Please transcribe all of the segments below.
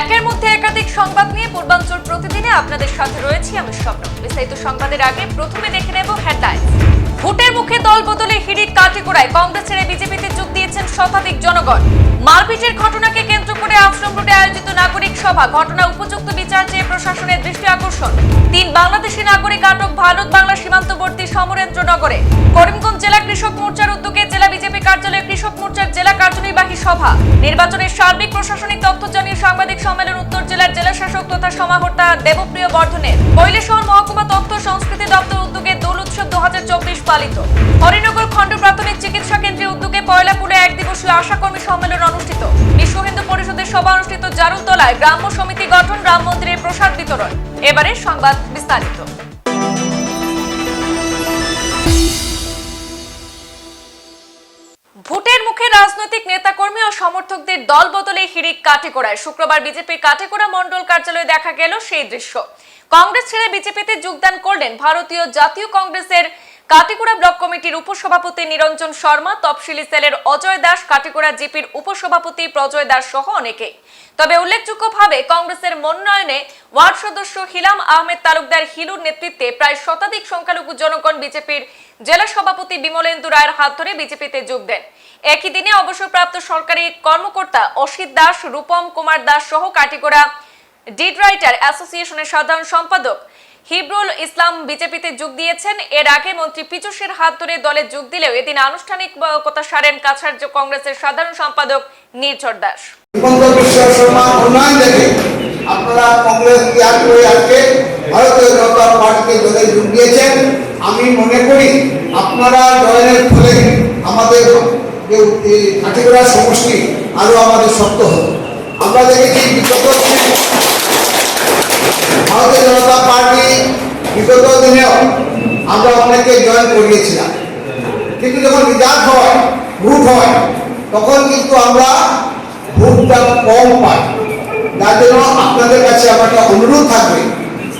একের মধ্যে একাধিক সংবাদ নিয়ে পূর্বাঞ্চল প্রতিদিনে আপনাদের সাথে রয়েছি আমি স্বপ্ন। বিস্তারিত সংবাদের আগে প্রথমে দেখে নেব হেডলাইন ভোটের মুখে দল বদলে হিড়িক কাটিগড়ায় কংগ্রেস ছেড়ে বিজেপিতে যোগ দিয়েছেন শতাধিক জনগণ। মারপিটের ঘটনাকে কেন্দ্র করে আশ্রম রোডে আয়োজিত নাগরিক সভা, ঘটনা উপযুক্ত বিচার চেয়ে প্রশাসনের দৃষ্টি আকর্ষণ। তিন বাংলাদেশি নাগরিক আটক ভারত বাংলা সীমান্তবর্তী সমরেন্দ্রনগরে। করিমগঞ্জ জেলা কৃষক মোর্চার উদ্যোগে জেলা বিজেপি কার্যালয়ে কৃষক মোর্চার জেলা কার্যনির্বাহী সভা। নির্বাচনের সার্বিক প্রশাসনিক তথ্য জানিয়ে সাংবাদিক সম্মেলন উত্তর জেলার জেলা শাসক তথা সমাহর্তা দেবপ্রিয় বর্ধনের। কৈলাসহর মহকুমা তথ্য সংস্কৃতি দপ্তর পালিত। হরিনগর খণ্ড প্রাথমিক চিকিৎসা কেন্দ্রের উদ্যোগে পয়লাপুরে এক দিবসীয় আশাকর্মী সম্মেলন অনুষ্ঠিত। বিশ্ব হিন্দু পরিষদের সভা অনুষ্ঠিত জারুলতলায় গ্রাম্য সমিতি গঠন, রাম মন্দিরের প্রসাদ বিতরণ। এবারে সংবাদ বিস্তারিত। ভোটের মুখে রাজনৈতিক নেতাকর্মী ও সমর্থকদের দল বদলে হিড়িক কাটিগড়ায় শুক্রবার বিজেপির কাটিগড়া মণ্ডল কার্যালয়ে দেখা গেল সেই দৃশ্য। কংগ্রেস ছেড়ে বিজেপিতে যোগদান করলেন ভারতীয় জাতীয় কংগ্রেসের কাটিগড়া ব্লক কমিটির উপসভাপতি নিরঞ্জন শর্মা তপশিলি সেলের অজয় দাস কাটিগড়া জিপির উপসভাপতি প্রজয় দাস সহ অনেকে। তবে উল্লেখযোগ্যভাবে কংগ্রেসের মনোনয়নে ওয়ার্ড সদস্য হিলাম আহমেদ তালুকদার হিলুর নেতৃত্বে প্রায় শতাধিক সংখ্যালঘু জনগণ বিজেপির জেলা সভাপতি বিমলেন্দু রায়ের হাত ধরে বিজেপিতে যোগ দেন। একই দিনে অবসরপ্রাপ্ত সরকারি কর্মকর্তা অসিত দাস, রূপম কুমার দাস সহ কাটিগড়া ডিড রাইটার অ্যাসোসিয়েশনের সাধারণ সম্পাদক হিবরুল ইসলাম বিজেপিতে যোগ দিয়েছেন। এর আগে মন্ত্রী পিচুসের হাত ধরে দলে যোগ দিলেও এদিন আনুষ্ঠানিকতা সারেন কাছাড় কংগ্রেসের সাধারণ সম্পাদক নির্ঝর দাস। আপনারা কংগ্রেস ত্যাগ করে আজকে ভারতীয় জনতা পার্টিকে দলে যোগ দিয়েছেন। আমি মনে করি আপনারা জয়েনের ফলে আমাদের সমষ্টি আরও আমাদের শক্ত হবে। আমরা দেখেছি বিগত ভারতীয় জনতা পার্টি বিগত দিনেও আমরা অনেকে জয়েন করিয়েছিলাম। কিন্তু যখন রেজাল্ট হয়, ভোট হয়, তখন কিন্তু আমরা ভোটটা কম পাই। যার জন্য আপনাদের কাছে আমার একটা অনুরোধ থাকবে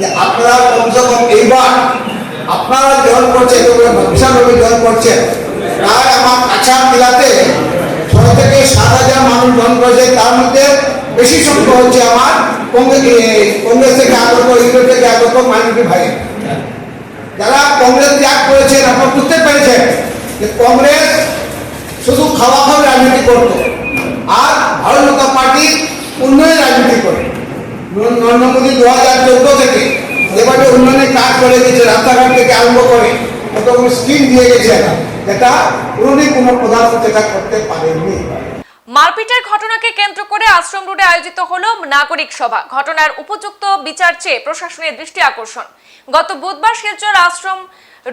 যে আপনারা কমসে কম এইবার আপনারা জয়েন করছেন বিশালভাবে জয়েন করছেন প্রায় আমার কাছাড় জেলাতে ছয় থেকে সাত হাজার মানুষ জয়েন করেছে, তার মধ্যে বেশি সংখ্যা হচ্ছে আমার কংগ্রেস থেকে আগত ইউরো থেকে আগত মাইনরিটি ভাই। যারা কংগ্রেস ত্যাগ করেছেন আপনারা বুঝতে পেরেছেন যে কংগ্রেস শুধু খাওয়া খাওয়া রাজনীতি করত, আর ভারতীয় জনতা পার্টি উন্নয়ন রাজনীতি করে নরেন্দ্র মোদী দু হাজার চোদ্দ থেকে এবারে উন্নয়নের কাজ করে গেছে রাস্তাঘাট থেকে আরম্ভ করে মারপিটের ঘটনাকে কেন্দ্র করে আশ্রম রোডে আয়োজিত হল নাগরিক সভা। ঘটনার উপযুক্ত বিচার চেয়ে প্রশাসনের দৃষ্টি আকর্ষণ। গত বুধবার শিলচর আশ্রম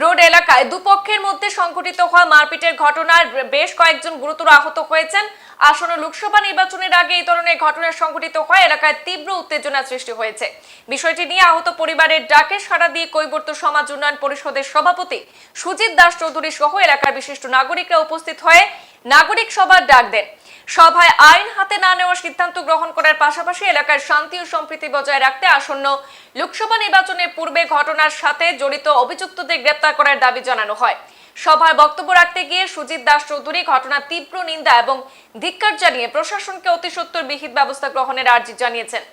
রোড এলাকায় দুপক্ষের মধ্যে সংঘটিত হওয়া মারপিটের ঘটনার বেশ কয়েকজন গুরুতর আহত হয়েছেন। আসন্ন লোকসভা নির্বাচনের আগে এই ধরনের ঘটনা সংঘটিত হয়, এলাকায় তীব্র উত্তেজনা সৃষ্টি হয়েছে। বিষয়টি নিয়ে আহত পরিবারের ডাকে সাড়া দিয়ে কৈবর্ত সমাজ উন্নয়ন পরিষদের সভাপতি সুজিত দাস চৌধুরী সহ এলাকার বিশিষ্ট নাগরিকরা উপস্থিত হয়ে নাগরিক সভার ডাক দেন। সভায় আইন হাতে না নেওয়ার সিদ্ধান্ত গ্রহণ করার পাশাপাশি এলাকার শান্তি ও সম্প্রীতি বজায় রাখতে আসন্ন লোকসভা নির্বাচনের পূর্বে ঘটনার সাথে জড়িত অভিযুক্তদের গ্রেপ্তার করার দাবি জানানো হয়। সভায় বক্তব্য রাখতে গিয়ে সুজিত দাস চৌধুরী ঘটনার তীব্র নিন্দা এবং ধিক্কার জানিয়ে প্রশাসনকে অতি সত্বর বিহিত ব্যবস্থা গ্রহণের আর্জি জানিয়েছেন।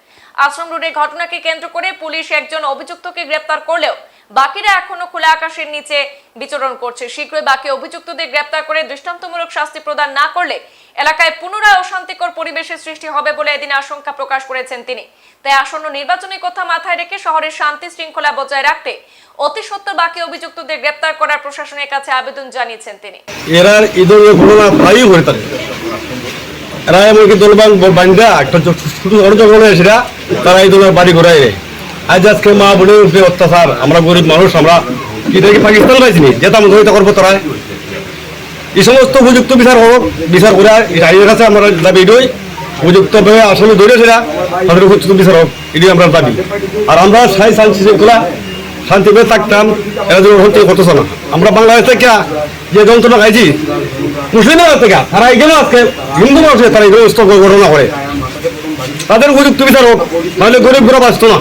আশ্রম রোডের ঘটনাকে কেন্দ্র করে পুলিশ একজন অভিযুক্তকে গ্রেপ্তার করলেও বাকিরা এখনও খোলা আকাশের নিচে বিচরণ করছে। শীঘ্রই বাকি অভিযুক্তদের গ্রেপ্তার করে দৃষ্টান্তমূলক শাস্তি প্রদান না করলে এলাকায় পুনরায় অশান্তিকর পরিবেশের সৃষ্টি হবে বলে এদিন আশঙ্কা প্রকাশ করেছেন তিনি। তাই আসন্ন নির্বাচনের কথা মাথায় রেখে শহরের শান্তি শৃঙ্খলা বজায় রাখতে অতি সত্বর বাকি অভিযুক্তদের গ্রেপ্তার করার প্রশাসনের কাছে আবেদন জানিয়েছেন তিনি। এরার এই ঘটনা প্রায়ই ঘটে থাকে। এরা এমনকি দলবাং বান্ধা একটা ছোট ছোট সেটা তারা এই ধরনের বাড়ি ঘোরায় আজ আজকে মা বোনের উপরে অত্যাচার। আমরা গরিব মানুষ, আমরা কি দেখি পাকিস্তান পাইছি যেতাম ধরিতা করব তারা এই সমস্ত উপযুক্ত বিচার হোক বিচার করে আইনের কাছে আমরা দাবি এটাই উপযুক্ত ভাবে আসলে ধরে সেটা তাদের উপযুক্ত বিচার হোক, এটাই আমরা দাবি। আর আমরা সাই শান্তি শৃঙ্খলা শান্তিভাবে থাকতাম, এরা যেন হচ্ছে করতেছে না। আমরা বাংলাদেশ থেকে যে যন্ত্রণা খাইছি মুসলিমের থেকে, তারা এখানে আজকে হিন্দু মানুষ তারা সমস্ত ঘটনা করে। তাদের উপযুক্ত বিচার হোক, নাহলে গরিব ঘোরা বাঁচতো না।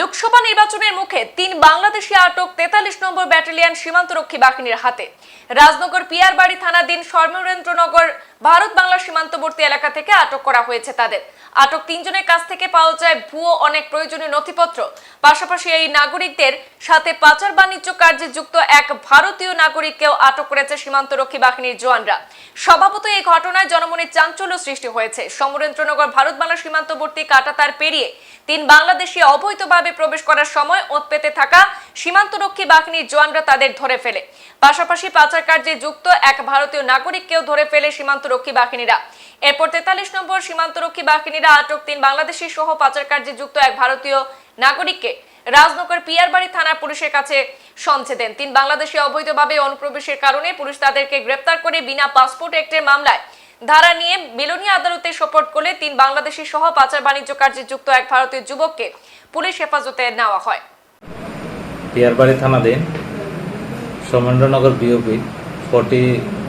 লোকসভা নির্বাচনের মুখে তিন বাংলাদেশি আটক তেতাল্লিশ নম্বর ব্যাটালিয়ন সীমান্তরক্ষী বাহিনীর হাতে। রাজনগর পিয়ারবাড়ি থানাধীন সর্মেন্দ্রনগর ভারত বাংলা সীমান্তবর্তী এলাকা থেকে আটক করা হয়েছে তাদের। আটক তিনজনের কাছ থেকে পাওয়া যায় ভুয়ো অনেক প্রয়োজনীয় নথিপত্র। পাশাপাশি এই নাগরিকদের সাথে পাচার বাণিজ্য কার্যে যুক্ত এক ভারতীয় নাগরিককেও আটক করেছে সীমান্তরক্ষী বাহিনীর জওয়ানরা। স্বভাবত এই ঘটনায় জনমনে চাঞ্চল্য সৃষ্টি হয়েছে। সমরেন্দ্রনগর ভারত বাংলা সীমান্তবর্তী কাটাতার পেরিয়ে তিন বাংলাদেশি অবৈধভাবে প্রবেশ করার সময় ওত পেতে থাকা সীমান্তরক্ষী বাহিনীর জওয়ানরা তাদের ধরে ফেলে। পাশাপাশি পাচার কার্যে যুক্ত এক ভারতীয় নাগরিককেও ধরে ফেলে সীমান্তরক্ষী বাহিনীরা। এরপর তেতাল্লিশ নম্বর সীমান্তরক্ষী বাহিনীরা আটক তিন বাংলাদেশি সহ পাচার কার্যে যুক্ত এক ভারতীয় নাগরিককে রাজনগর পিয়ারবাড়ি থানার পুলিশের কাছে সমঝে দেন। তিন বাংলাদেশি অবৈধভাবে অনুপ্রবেশের কারণে পুলিশ তাদেরকে গ্রেপ্তার করে বিনা পাসপোর্ট অ্যাক্টের মামলায় ধারা নিয়ে বেলুনিয়া আদালতে সোপর্ট করলে তিন বাংলাদেশি সহ পাচার বাণিজ্য কার্যে যুক্ত এক ভারতীয় যুবককে পুলিশ হেফাজতে নেওয়া হয়। পিয়ারবাড়ি থানাধীন Soumendranagar BOP forty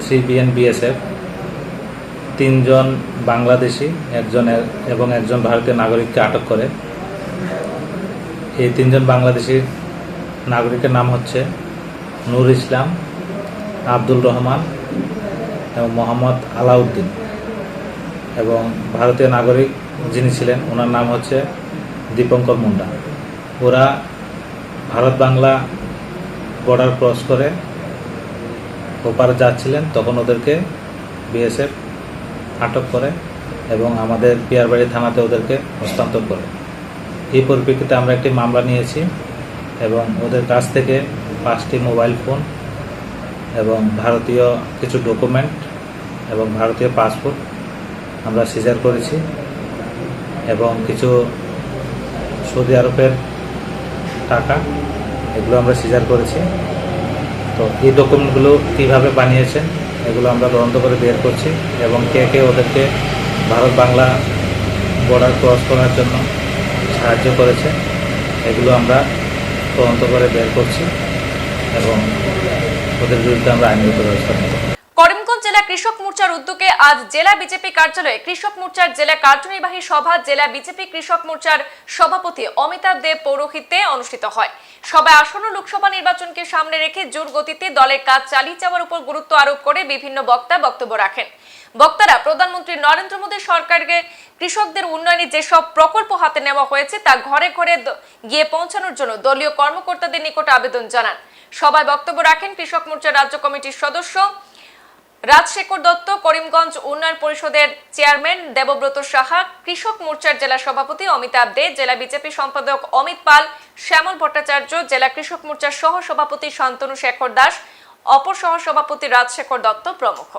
three BN BSF তিনজন বাংলাদেশি, একজন এবং একজন ভারতীয় নাগরিককে আটক করে। এই তিনজন বাংলাদেশি নাগরিকের নাম হচ্ছে নূর ইসলাম, আব্দুল রহমান এবং মোহাম্মদ আলাউদ্দিন এবং ভারতীয় নাগরিক যিনি ছিলেন, ওনার নাম হচ্ছে দীপঙ্কর মুন্ডা। ওরা ভারত বাংলা বর্ডার ক্রস করে ওপারে যাচ্ছিলেন, তখন ওদেরকে বিএসএফ আটক করে এবং আমাদের পিয়ারবাড়ি থানাতে ওদেরকে হস্তান্তর করে। এই পরিপ্রেক্ষিতে আমরা একটি মামলা নিয়েছি এবং ওদের কাছ থেকে পাঁচটি মোবাইল ফোন এবং ভারতীয় কিছু ডকুমেন্ট এবং ভারতীয় পাসপোর্ট আমরা সিজার করেছি এবং কিছু সৌদি আরবের টাকা এগুলো আমরা সিজার করেছি। তো এই ডকুমেন্টগুলো কীভাবে বানিয়েছেন এগুলো আমরা তদন্ত করে বের করছি এবং কে কে ওদেরকে ভারত বাংলা বর্ডার ক্রস করার জন্য সাহায্য করেছে, এগুলো আমরা তদন্ত করে বের করছি এবং ওদের বিরুদ্ধে আমরা আইনগত ব্যবস্থা নেব। করিমগঞ্জ জেলা কৃষক মোর্চার উদ্যোগে আজ জেলা বিজেপি কার্যালয়ে কৃষক মোর্চার জেলা কার্যনির্বাহী সভা, জেলা বিজেপি কৃষক মোর্চার সভাপতি অমিতাভ দেব পৌরোহিত্যে অনুষ্ঠিত হয়। সভায় আসন্ন লোকসভা নির্বাচনকে সামনে রেখে জোর গতিতে দলের কাজ চালিয়ে যাওয়ার উপর গুরুত্ব আরোপ করে বিভিন্ন বক্তা বক্তব্য রাখেন। বক্তারা প্রধানমন্ত্রী নরেন্দ্র মোদী সরকারকে কৃষকদের উন্নয়নে যেসব প্রকল্প হাতে নেওয়া হয়েছে তা ঘরে ঘরে গিয়ে পৌঁছানোর জন্য দলীয় কর্মকর্তাদের নিকট আবেদন জানান। সভায় বক্তব্য রাখেন কৃষক মোর্চার রাজ্য কমিটির সদস্য রাজশেখর দত্ত, করিমগঞ্জ উন্নয়ন পরিষদের চেয়ারম্যান দেবব্রত সাহা, কৃষক মোর্চার জেলা সভাপতি অমিতাভ দে, জেলা বিজেপি সম্পাদক অমিত পাল, শ্যামল ভট্টাচার্য, জেলা কৃষক মোর্চার সহ সভাপতি শান্তনু শেখর দাস, অপর সহ সভাপতি রাজশেখর দত্ত প্রমুখ।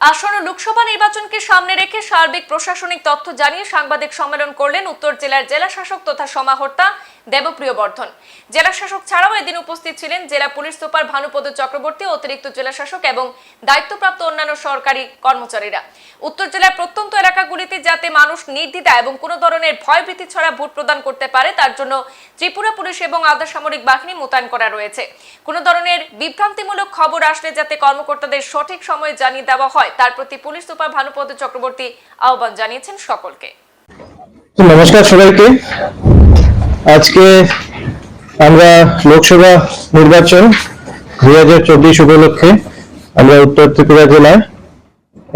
আসন্ন লোকসভা নির্বাচনকে সামনে রেখে সার্বিক প্রশাসনিক তথ্য জানিয়ে সাংবাদিক সম্মেলন করলেন উত্তর জেলার জেলা শাসক তথা সমাহর্তা দেবপ্রিয় বর্ধন। জেলা শাসক ছাড়াও এদিন উপস্থিত ছিলেন জেলা পুলিশ সুপার ভানুপদ চক্রবর্তী, অতিরিক্ত জেলা শাসক এবং দায়িত্বপ্রাপ্ত অন্যান্য সরকারি কর্মচারীরা। উত্তর জেলার প্রত্যন্ত এলাকাগুলিতে যাতে মানুষ নির্দ্বিধা এবং কোনো ধরনের ভয়ভীতি ছাড়া ভোট প্রদান করতে পারে, তার জন্য ত্রিপুরা পুলিশ এবং আধা সামরিক বাহিনী মোতায়েন করা রয়েছে। কোনো ধরনের বিভ্রান্তিমূলক খবর আসলে যাতে কর্মকর্তাদের সঠিক সময়ে জানিয়ে দেওয়া হয় তার প্রতি পুলিশ সুপার ভানুপদ চক্রবর্তী আহ্বান জানিয়েছেন সকলকে। নমস্কার সবাইকে। আজকে আমরা লোকসভা নির্বাচন দুই হাজার চব্বিশ উপলক্ষে আমরা উত্তর ত্রিপুরা জেলায়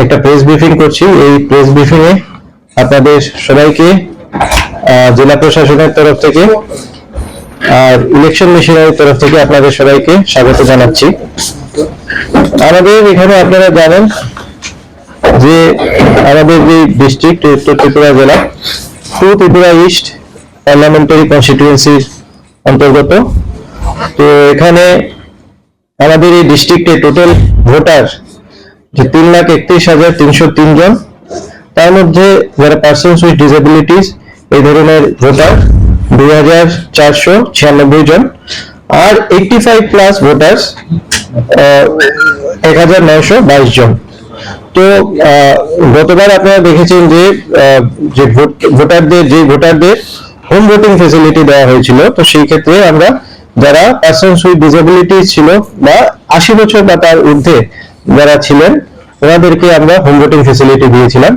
একটা প্রেস ব্রিফিং করছি। এই প্রেস ব্রিফিং এ আপনাদের সবাইকে জেলা প্রশাসনের তরফ থেকে আর ইলেকশন মিশনের তরফ থেকে আপনাদের সবাইকে স্বাগত জানাচ্ছি। আমাদের এখানে আপনারা জানেন যে আমাদের যে ডিস্ট্রিক্ট উত্তর ত্রিপুরা জেলা টু ত্রিপুরা ইস্ট পার্লামেন্টারি কনস্টিটিউয়েন্সির অন্তর্গত। তো এখানে আমাদের এই ডিস্ট্রিক্টে টোটাল ভোটার যে তিন লাখ একত্রিশ হাজার তিনশো তিন জন, তার মধ্যে যারা পার্সনস উইথ ডিসেবিলিটিস এই ধরনের ভোটার দুই হাজার চারশো ছিয়ানব্বই জন। আর এইটটি ফাইভ প্লাস ভোটার্স এক হাজার নয়শো বাইশ জন। তো গতবার আপনারা দেখেছেন যে ভোটারদের যে ভোটারদের হোম ভোটিং ফেসিলিটি দেওয়া হয়েছিল, তো সেই ক্ষেত্রে আমরা যারা পার্সনস উইথ ডিসেবিলিটি ছিল বা আশি বছর বা তার ঊর্ধ্বে যারা ছিলেন, ওনাদেরকে আমরা হোম ভোটিং ফেসিলিটি দিয়েছিলাম।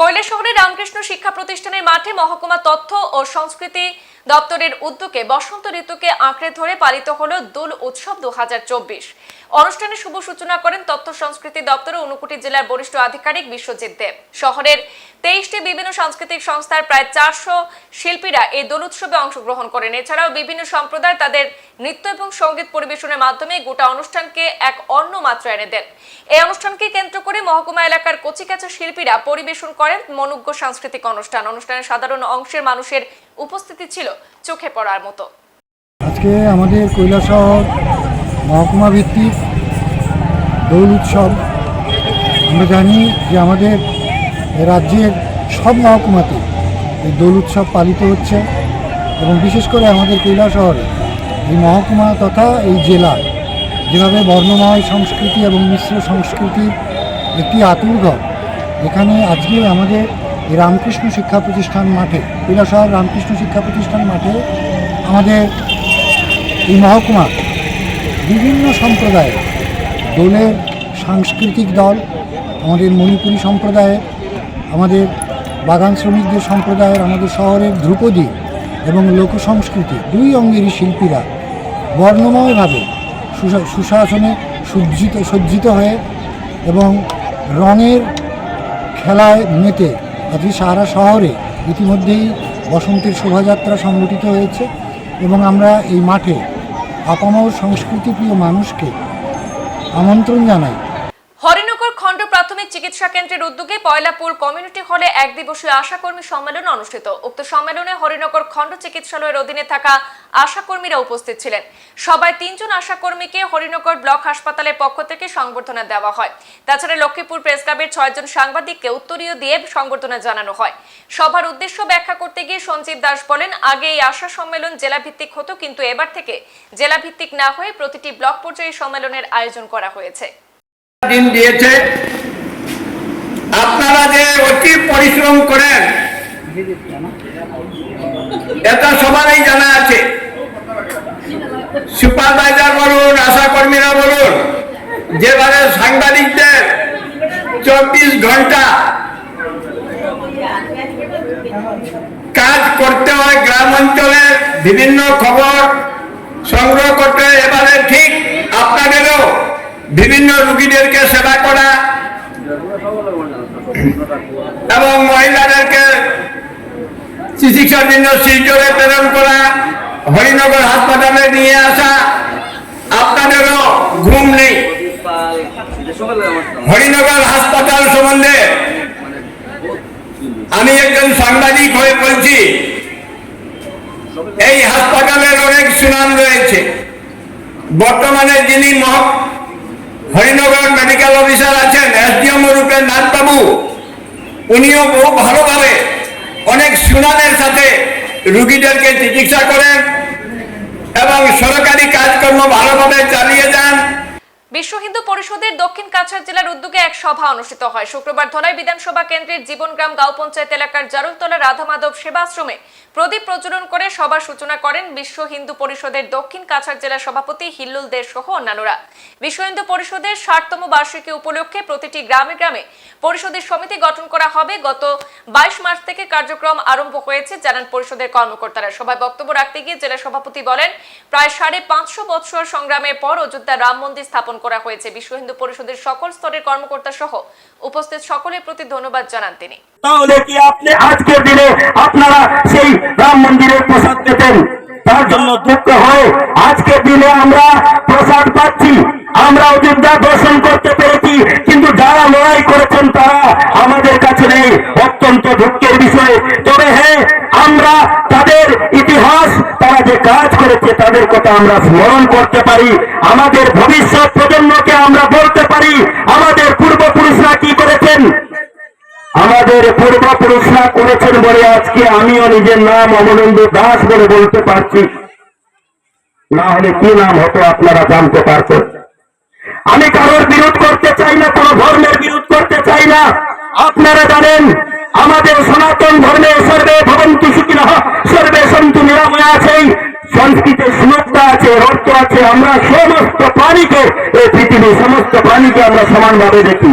কৈলাসহরের রামকৃষ্ণ শিক্ষা প্রতিষ্ঠানের মাঠে মহকুমা তথ্য ও সংস্কৃতি দপ্তরের উদ্যোগে বসন্ত ঋতুকে আঁকড়ে ধরে পালিত হলো দোল উৎসব দু হাজার চব্বিশ। অনুষ্ঠানে শুভ সূচনা করেন তথ্য সংস্কৃতি দপ্তর ও ঊনকোটি জেলার বরিষ্ঠ আধিকারিক বিশ্বজিৎ দেব শহরের তেইশটি বিভিন্ন সাংস্কৃতিক সংস্থার প্রায় চারশো শিল্পীরা এই দোল উৎসবে অংশগ্রহণ করেন। এছাড়াও বিভিন্ন সম্প্রদায় তাদের নৃত্য এবং সংগীত পরিবেশনের মাধ্যমে গোটা অনুষ্ঠানকে এক অন্য মাত্রা এনে দেন। এই অনুষ্ঠানকে কেন্দ্র করে মহকুমা এলাকার কচিকাচা শিল্পীরা পরিবেশন করেন মনুজ্ঞ সাংস্কৃতিক অনুষ্ঠান। অনুষ্ঠানে সাধারণ অংশের মানুষের উপস্থিতি ছিল চোখে পড়ার মতো। আজকে আমাদের কৈলাসহর মহকুমা ভিত্তিক দোল উৎসব। আমরা জানি যে আমাদের রাজ্যের সব মহকুমাতে এই দোল উৎসব পালিত হচ্ছে এবং বিশেষ করে আমাদের কৈলাসহরে এই মহকুমা তথা এই জেলা যেভাবে বর্ণময় সংস্কৃতি এবং মিশ্র সংস্কৃতির একটি আতুরঘর, এখানে আজকে আমাদের এই রামকৃষ্ণ শিক্ষা প্রতিষ্ঠান মাঠে কৈলাসহর রামকৃষ্ণ শিক্ষা প্রতিষ্ঠান মাঠে আমাদের এই মহকুমা বিভিন্ন সম্প্রদায়ের দোলের সাংস্কৃতিক দল, আমাদের মণিপুরী সম্প্রদায়ের, আমাদের বাগান শ্রমিকদের সম্প্রদায়ের, আমাদের শহরের ধ্রুপদী এবং লোক সংস্কৃতি দুই অঙ্গেরই শিল্পীরা বর্ণময়ভাবে সুশাসনে সজ্জিত সজ্জিত হয়ে এবং রঙের খেলায় মেতে আজকে সারা শহরে ইতিমধ্যেই বসন্তের শোভাযাত্রা সংগঠিত হয়েছে এবং আমরা এই মাঠে আপামর সংস্কৃতিপ্রিয় মানুষকে আমন্ত্রণ জানাই। চিকিৎসা কেন্দ্রের উদ্যোগে পয়লাপুর কমিউনিটি হলে এক দিবসীয় আশাকর্মী সম্মেলন অনুষ্ঠিত। উক্ত সম্মেলনে হরিনগর খণ্ড চিকিৎসালয়ের অধীনে থাকা আশাকর্মীরা উপস্থিত ছিলেন। সবাই তিনজন আশাকর্মীকে হরিনগর ব্লক হাসপাতালের পক্ষ থেকে সংবর্ধনা দেওয়া হয়। তাছাড়া লক্ষ্মীপুর প্রেস ক্লাবের ছয়জন সাংবাদিককে উত্তরীয় দিয়ে সংবর্ধনা জানানো হয়। সভার উদ্দেশ্য ব্যাখ্যা করতে গিয়ে সঞ্জীব দাস বলেন, আগে এই আশা সম্মেলন জেলা ভিত্তিক হতো, কিন্তু এবার থেকে জেলা ভিত্তিক না হয়ে প্রতিটি ব্লক পর্যায়ে সম্মেলনের আয়োজন করা হয়েছে। দিন দিয়েছে। আপনারা যে অতি পরিশ্রম করেন, এটা সবারই জানা আছে। সুপারভাইজার বলুন আশা কর্মীরা বলুন, যেভাবে সাংবাদিকদের চব্বিশ ঘণ্টা কাজ করতে হয় গ্রাম অঞ্চলে, বিভিন্ন খবর সংগ্রহ করতে এবারে ঠিক আপনাদেরও বিভিন্ন রুগীদেরকে সেবা করা। এবং মহিলাদেরকে চিকিৎসার জন্য শিলচরে প্রেরণ করা হরিনগর হাসপাতালে নিয়ে আসা আপনাদেরও ঘুম নেই। হরিনগর হাসপাতাল সম্বন্ধে আমি একজন সাংবাদিক হয়ে বলছি, এই হাসপাতালের অনেক সুনাম রয়েছে। বর্তমানে যিনি হরিনগর মেডিকেল অফিসার আছেন এসডিএম রূপে নাথবাবু। উনিও বহু ভালোভাবে অনেক সুনামের সাথে রুগীদেরকে চিকিৎসা করেন এবং সরকারি কাজকর্ম ভালোভাবে চালিয়ে যান। বিশ্ব হিন্দু পরিষদের দক্ষিণ কাছাড় জেলার উদ্যোগে এক সভা অনুষ্ঠিত হয়। শুক্রবার ধলাই বিধানসভা কেন্দ্রের জীবনগ্রাম গাঁও পঞ্চায়েত এলাকার জারুলতলা রাধা মাধব সেবাশ্রমে প্রদীপ প্রজ্বলন করে সভার সূচনা করেন বিশ্ব হিন্দু পরিষদের দক্ষিণ কাছাড় জেলার সভাপতি হিল্লুল দে সহ অন্যান্যরা। বিশ্ব হিন্দু পরিষদের ষাটতম বার্ষিকী উপলক্ষে প্রতিটি গ্রামে গ্রামে পরিষদের সমিতি গঠন করা হবে। গত বাইশ মার্চ থেকে কার্যক্রম আরম্ভ হয়েছে, জানান পরিষদের কর্মকর্তারা। সভায় বক্তব্য রাখতে গিয়ে জেলা সভাপতি বলেন, প্রায় সাড়ে পাঁচশো বৎসর সংগ্রামের পর অযোধ্যা রাম মন্দির স্থাপন করা হয়েছে। বিশ্ব হিন্দু পরিষদের সকল স্তরের কর্মকর্তা সহ উপস্থিত সকলের প্রতি ধন্যবাদ জানান তিনি। তাহলে কি আপনি আজকের দিনে আপনারা সেই রাম মন্দিরের প্রসাদ পেতেন। তার জন্য দুঃখ হয় আজকের দিনে আমরা প্রসাদ পাচ্ছি আমরা অযোধ্যা দর্শন করতে পেরেছি, কিন্তু যারা লড়াই করেছেন তারা আমাদের কাছে নেই। অত্যন্ত দুঃখের বিষয়। তবে হ্যাঁ আমরা তাদের ইতিহাস, তারা যে কাজ করেছে তাদের কথা আমরা স্মরণ করতে পারি। আমাদের ভবিষ্যৎ প্রজন্মকে আমরা বলতে পারি, আমাদের পূর্বপুরুষরা কি করেছেন? আমাদের পূর্বপুরুষরা করেছেন বলে আজকে আমিও নিজের নাম অমরেন্দ্র দাস বলে বলতে পারছি। না হলে কি নাম হতো আপনারা জানতে পারতেন। আমি কারোর বিরোধ করতে চাই না, কোন ধর্মের বিরোধ করতে চাই না। আপনারা জানেন, আমাদের সনাতন ধর্মে সর্বে ভবন্তু সুখিনঃ সর্বে সন্তু নিরাময় আছেই সংস্কৃতের শ্লোকটা আছে অর্থ আছে, আমরা সমস্ত প্রাণীকে, এই পৃথিবীর সমস্ত প্রাণীকে আমরা সমানভাবে দেখি।